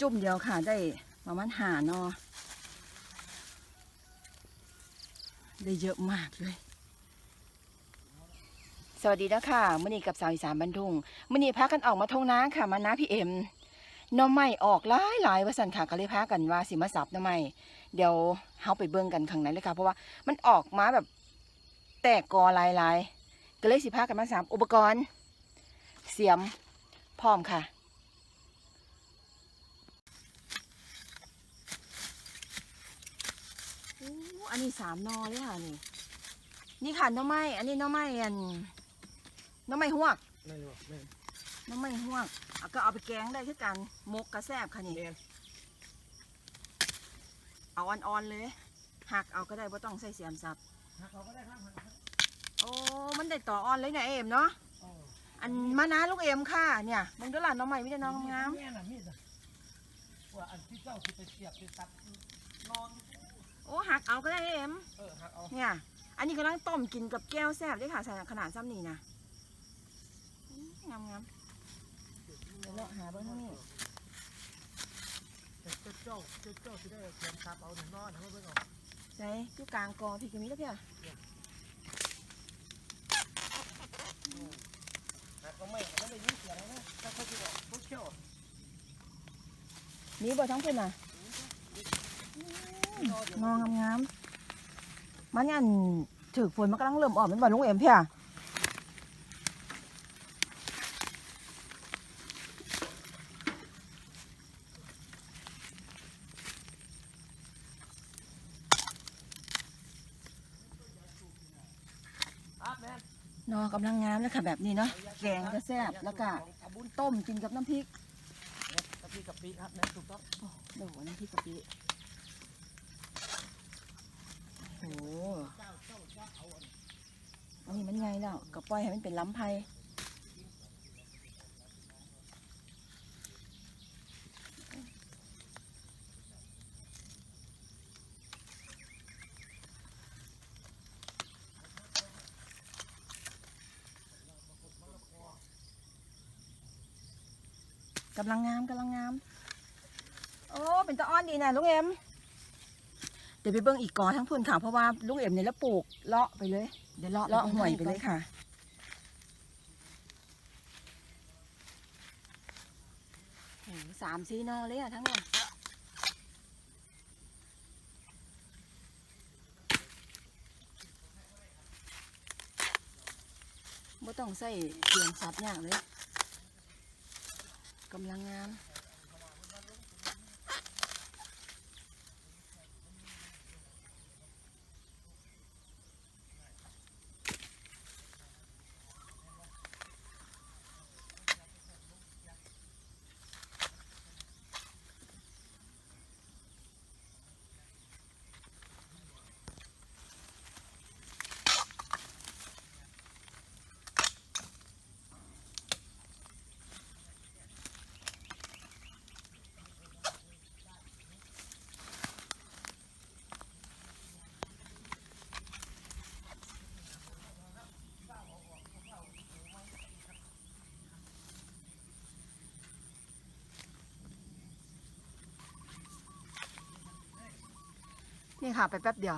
จุ่มเดียวค่ะ ได้ประมาณหาเนอได้เยอะมากเลย สวัสดีนะค่ะมื่อนี้กับสาวอีสานบันทุงมื่อนี้พากันออกมาทงน้าค่ะ มาน้าพี่เอ็มน้อไม่ออกหลายหลายวสันค่ะก็เลยพากันว่าสิมาสับน้อไม่เดี๋ยวเฮาไปเบิ่งกันข้างในเลยค่ะ เพราะว่ามันออกมาแบบแตกกอหลายๆก็เลยสิพากันมาสับอุปกรณ์ เสียมพร้อมค่ะ โอ้อันนี้สามนอเลยค่ะนี่ นี่ค่ะหน้อไม้อันนี้หน้อไม้อันหน้อไม้หวกไม่รู้ไม่หน้อไม้หวกเอาก็เอาไปแกงได้คือกันหมกกระแซบค่ะนี่ เรียนเอาอ่อนๆเลยหักเอาก็ได้บ่ต้องใส่เสียมสับ หักเขาก็ได้ครับหักครับโอ้ มันได้ต่ออ่อนเลยเนี่ยเอ็มเนาะ อ๋ออันมานะลูกเอ็มค่ะ เนี่ยมึงดูหลานน้องใหม่ไม่ได้น้องงาม แม่น่ะมีดน่ะว่าอันที่เจ้าที่ไปเสียบไปตัดนอนโอ้หักเอาก็ได้เอ็มเออหักเอาเนี่ย อันนี้กำลังต้มกินกับแก้วแซ่บด้วยค่ะใส่ขนาดซ้ำนี่นะงามงามๆเดี๋ยวเราหาเบิ้งทางนี้แต่เจ้าเจ้าเจ้าเจ้าที่ได้เสียมตับเอาหนึ่งนอนทำให้เบิ่งเอาใส่อยู่กลางกอพี่ก็มีแล้วเพี่ยหักก็ไม่ก็ไม่ยินเสียงนะถ้าเขาจะบอกเขาเชี่ยวมีบ่ท้องเป็นน่ะ งองามงามๆมันอันถือฝนมันกำลังเริ่มออกเป็นบ่ลุงเอ็มเพี่ยนอกำลังงามแล้วค่ะแบบนี้เนาะแกงก็แซ่บแล้วก็อาบุญต้มกินกับน้ำพริกกะปิกะปิครับแม่ถูกต้องโอ้โหน้ำพริกกะปิ โอ้โหอันนี้มันไงแล้วก็ปล่อยให้มันเป็นล้ำไพกำลังงามกำลังงาม โอ้ เป็นตะอ้อนดีนะลุงเอ็ม เดี๋ยวไปเบิ้งอีกกอทั้งพุ่นค่ะ เพราะว่าลุงเอ็มเนี่ยแล้วปลูกเลาะไปเลย เดี๋ยวเลาะเลาะห่วยไปเลยค่ะโอ้โหสามซีนอเลยอะทั้งนั้นไม่ต้องใส่เสียงสับอย่างเลยกำลังงาม นี่ค่ะ ไปแป๊บเดียว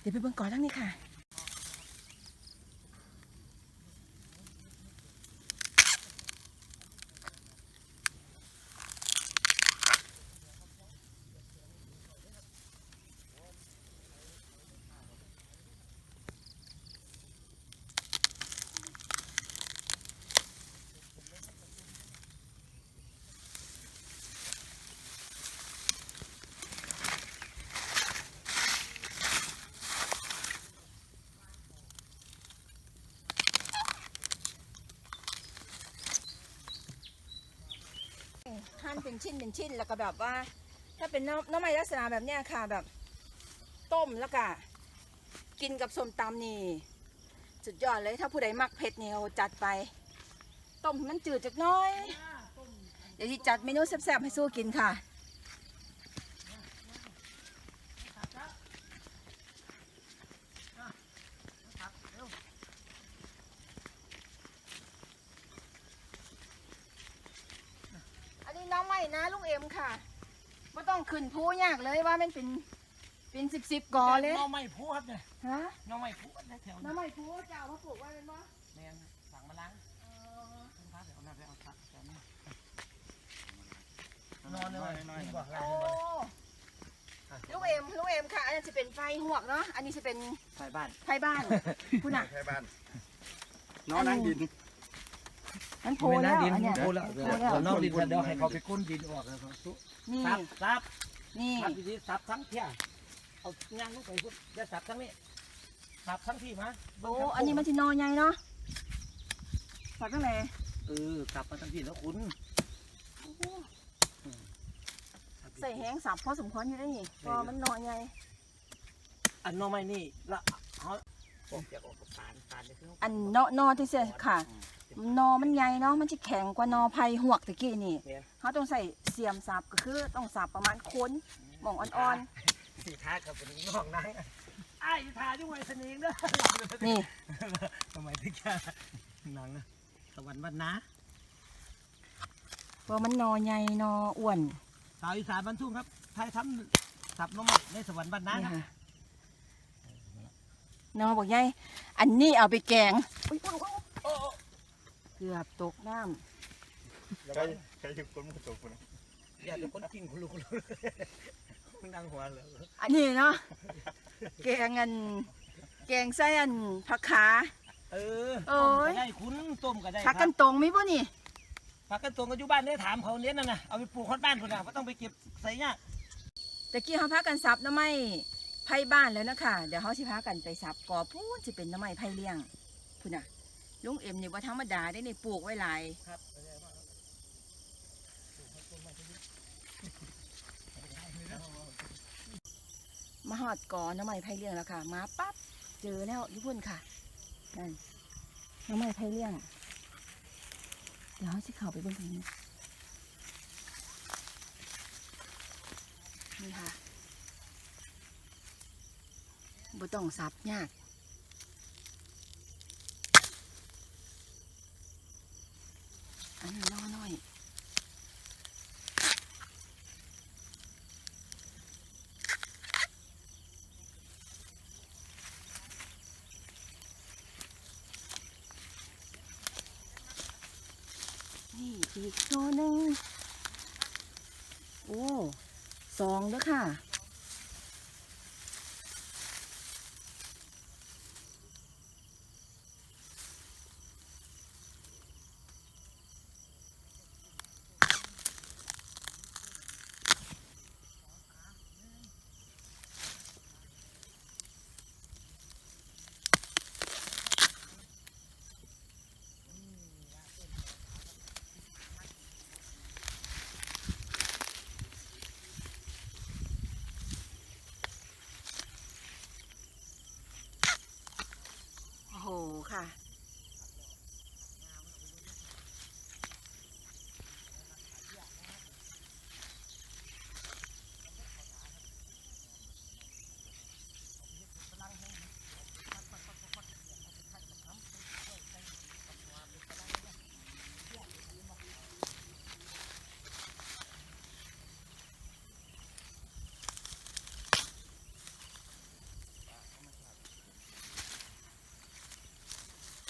เดี๋ยวไปเบิ่งก่อนทั้งนี้ค่ะ ชิ้นเป็นชิ้นแล้วก็แบบว่า ถ้าเป็นน้ำน้ำไม้ลักษณะแบบเนี้ยค่ะแบบ ต้มแล้วก็กินกับส้มตำนี่สุดยอดเลยถ้าผู้ใดมักเผ็ดเนี่ยจัดไป ต้มให้มันจืดจักหน้อย เดี๋ยวที่จัดเมนูแซ่บๆให้สู้กินค่ะลุงเอ็มค่ะไม่ ต้องขึ้นผู้ยากเลยว่ามันเป็นเป็นสิบสิบกอเลยน้องไม่พูดเนี่ยฮะน้องไม่พูดนะแถวนี้น้ำไม่ผู้จะเอามาปลูกไว้เป็นบ่แม่นสั่งมาล้างคุณพาเดี๋ยวเอาน้ำไปเอาผักแถวนี้นอนเลยนอนดีกว่าล้างโอ้ดีกว่าลุงเอ็มลุงเอ็มค่ะอันนี้จะเป็นไฟหวกเนาะอันนี้จะเป็นไฟบ้านไฟบ้านคุณอะใช่บ้านน้องนั่งดิน มันโผล่แล้วอันเนี้ยโผล่แล้วเดี๋ยวเดี๋ยวนอกดินเดี๋ยวให้เขาไปก้นดินออกแล้วก็ซุนี่ซับซับนี่ซับดีๆซับทั้งเที่ยเอาย่างลงไปพุ่นจะซับทั้งนี้ซับทั้งที่มาโอ้อันนี้มันจะนอนใหญ่เนาะฝักตั้งไหนเออซับมาทั้งที่แล้วคุณใส่แห้งสับพอสมควรอยู่ได้นี่พอมันนอนใหญ่อันน้องไม่นี่ละเขาผมจะออกกับปานปานเลยคืออันเนาะนอที่เสียค่ะ นอมันใหญ่เนาะมันจะแข็งกว่านอไผ่หวกตะกี้นี่เนี่ย เขาต้องใส่เสียมสับก็คือต้องสับประมาณโคนหม่องอ่อนสีท้ากับเป็นน้องนางไอ้ทาจุ้งไว้สนิงเด้อๆนี่ ทำไมถึงแค่นางนะสวรรค์วันนะเพราะมันนอใหญ่นออ้วนสาวอีสานบรรทุกครับไทยทำสับน้องใหม่ในสวรรค์วันนะนี่นะค่ะนอบอกใหญ่อันนี้เอาไปแกงอุ๊ยอุ๊ยอุ๊ยโอ้โอ้เกือบตกน้ำใครใครถึงคนมันตกคนอย่าเป็นคนจริงคุณลูกคุณลูกมึงนั่งหัวเลยอันนี้เนาะแกงอันแกงไส้อันผักขา เออโอ้ต้มยก็ได้คุณต้มก็ได้ผักกันตรงมีป่ะนี่ผักกันตรงก็อยู่บ้านเนี่ยถามเขาเนี้ยนั่นนะเอาไปปลูกคนบ้านคนน่ะก็ต้องไปเก็บใส่เนี่ยตะกี้เขาพากันสับหน้ำไม้ไผ่บ้านแล้วนะคะเดี๋ยวเขาสิพากันไปสับกอพูนสิเป็นหน้ำไม้ไผ่เลี้ยงพุ่นน่ะ ลุงเอ็มนี่ว่าธรรมดาได้ในปลูกไว้หลายครับมาหอดกอหน้ำไม้ไผ่เลี้ยงแล้วค่ะ มาปั๊บเจอแล้วญี่ปุ่นค่ะนั่นหน้ำไม้ไผ่เลี้ยง เดี๋ยวเขาสิเข้าไปเบิ่งกันนี้นี่ค่ะบ่ต้องสับยาก อันนี้น้อน้อย นี่ อีกตัวหนึ่งโอ้สองเด้อค่ะ โอ้โห ค่ะ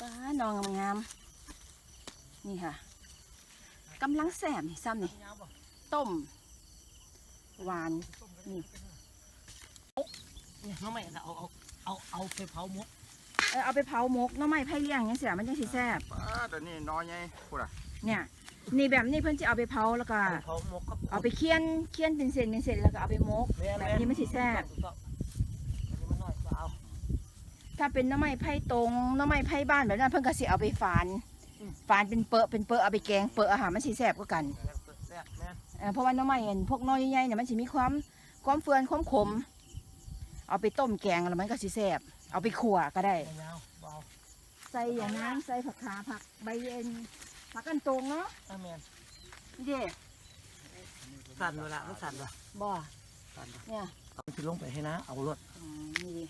ป้า นองงามๆนี่ค่ะกำลังแสบนี่ซ้ำนี่ต้มหวานเนี่ยน้องใหม่น่ะเอาเอาเอาเอาไปเผาหมกเออเอาไปเผาหมกหน้ำไม้ไผ่เลี้ยงยังเสียมันยังสิแซ่บป้าแต่นี่น้อยไงพูดอะเนี่ยนี่แบบนี้เพิ่นจะเอาไปเผาแล้วก็เผาหมกครับเอาไปเคี่ยนเคี่ยนเป็นเศษเป็นเศษแล้วก็เอาไปหมกแบบนี้มันสิแซ่บ ถูกต้องอันนี้มันน้อยกว่าเอา ถ้าเป็นหน้ำไม้ไผ่ตรงหน้ำไม้ไผ่บ้านแบบนั้นเพิ่นก็สิเอาไปฝานอืมฝานเป็นเปอะเป็นเปอะเอาไปแกงเปอะอาหารมันสิแซ่บกว่ากันแซ่บแม่นเอ่อเพราะว่าหน้ำไม้อันพวกน้อยใหญ่ๆเนี่ยมันสิมีความความเฟื่อนความขม เอาไปต้มแกงแล้วมันก็สิแซ่บเอาไปขั่วก็ได้ ไม่ยาวเบาใส่อย่างนั้นใส่ผักขาผักใบเย็นผักกันตรงเนาะถ้าแม่นนี่เด้สั่นเวลามันสั่นวะบ่สั่นวะเนี่ยเอาไปลงไปให้นะ เอารถอืมนี่ดิ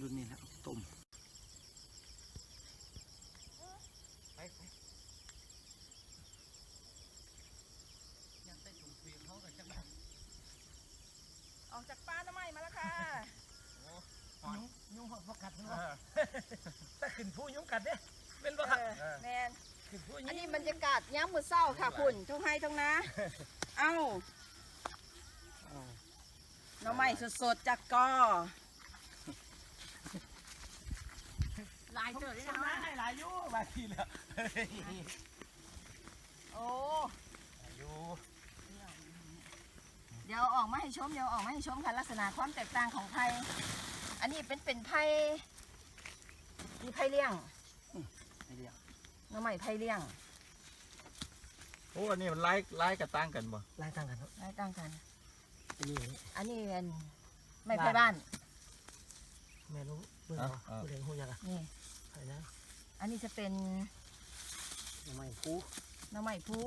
รุ่นนี้นะต้มไปไปยังได้ถุงเคุยเขากับจังหวะออกจากป้าทำไมมาแล้วค่ะโอ้ยุ่งยุ่งหอดพกัดเนาะถ้าขึ้นผู้ยุ่งกัดเนี่ยเป็นบ่ค่แมนอันนี้บรรยากาศย้ำมือเศร้าค่ะคุณทุกให้ทุกนะ เอ้าน้องใหม่สดๆจากกอ ลายเจอได้ชนะนะให้หลายอยู่บางทีแล้วโอ้อยู่เดี๋ยวออกมาให้ชมเดี๋ยวออกมาให้ชมค่ะลักษณะความแตกต่างของไผ่อันนี้เป็นเป็นไผ่มีไผ่เลี้ยงไม่เรียกหน้ำไม้ไผ่เลี้ยงโอ้อันนี้มันไล่ไล่กระตั้งกันบ่ลายต่างกันเนาะลายต่างกันอันนี้อันนี้เป็นไม้ไผ่บ้านแม่รู้ เบื่อผู้เลี้ยงหูยังอะนี่อะไรนะอันนี้จะเป็นไม่ผู้หน้ำไม้พู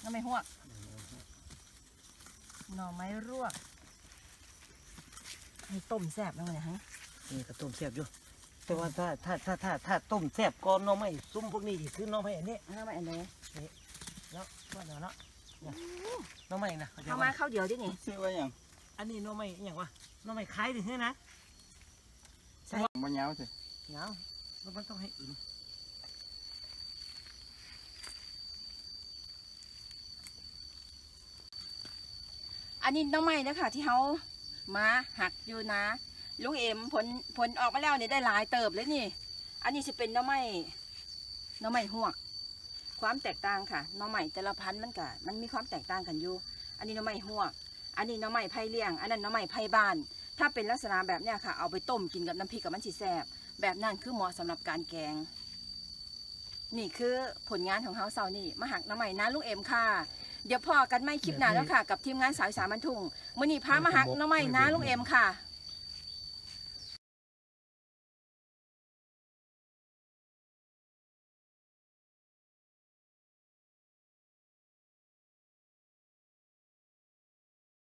หน้ำไม้หวกหน่อไม้รวกให้ต้มแซ่บแล้วไงฮะนี่ก็ต้มแซ่บอยู่แต่ว่าถ้าถ้าถ้าถ้าถ้าต้มแซ่บก็น้องไม่ซุ่มพวกนี้อีกคือน้องไม่อันนี้หน้ำไม้อันไหนเนาะว่าเดี๋ยวเนาะเนี่ยน้องไม่นะเข้ามาเข้าเดียวดินี่ซื้อไว้หยังอันนี้น้องไม่อหย่างวะน้องไม่คล้ายถึงนี่นะ บ่ยาวสิเงาแล้วมันต้องให้อื่นอันนี้หน้ำไม้นะคะที่เขามาหักอยู่นะลุงเอ็มผลผลออกมาแล้วเนี่ยได้หลายเติบเลยนี่ อันนี้จะเป็นหน้ำไม้หน้ำไม้หวก ความแตกต่างค่ะหน้ำไม้แต่ละพันธุ์มันก็มันมีความแตกต่างกันอยู่ อันนี้หน้ำไม้หวก อันนี้หน้ำไม้ไผ่เลี้ยง อันนั้นหน้ำไม้ไผ่บ้าน ถ้าเป็นลักษณะแบบเนี้ยค่ะ เอาไปต้มกินกับน้ำพริกกับมันสิแซบแบบนั้นคือเหมาะสำหรับการแกง นี่คือผลงานของเฮาเซานี่มาหักน้ำใหม่นะลุงเอ็มค่ะ เดี๋ยวพอกันไม่คลิปหน้าแล้วค่ะ กับทีมงานสาวอีสานบันทุงมื่อนี้พามาหักน้ำใหม่นะลุงเอ็มค่ะ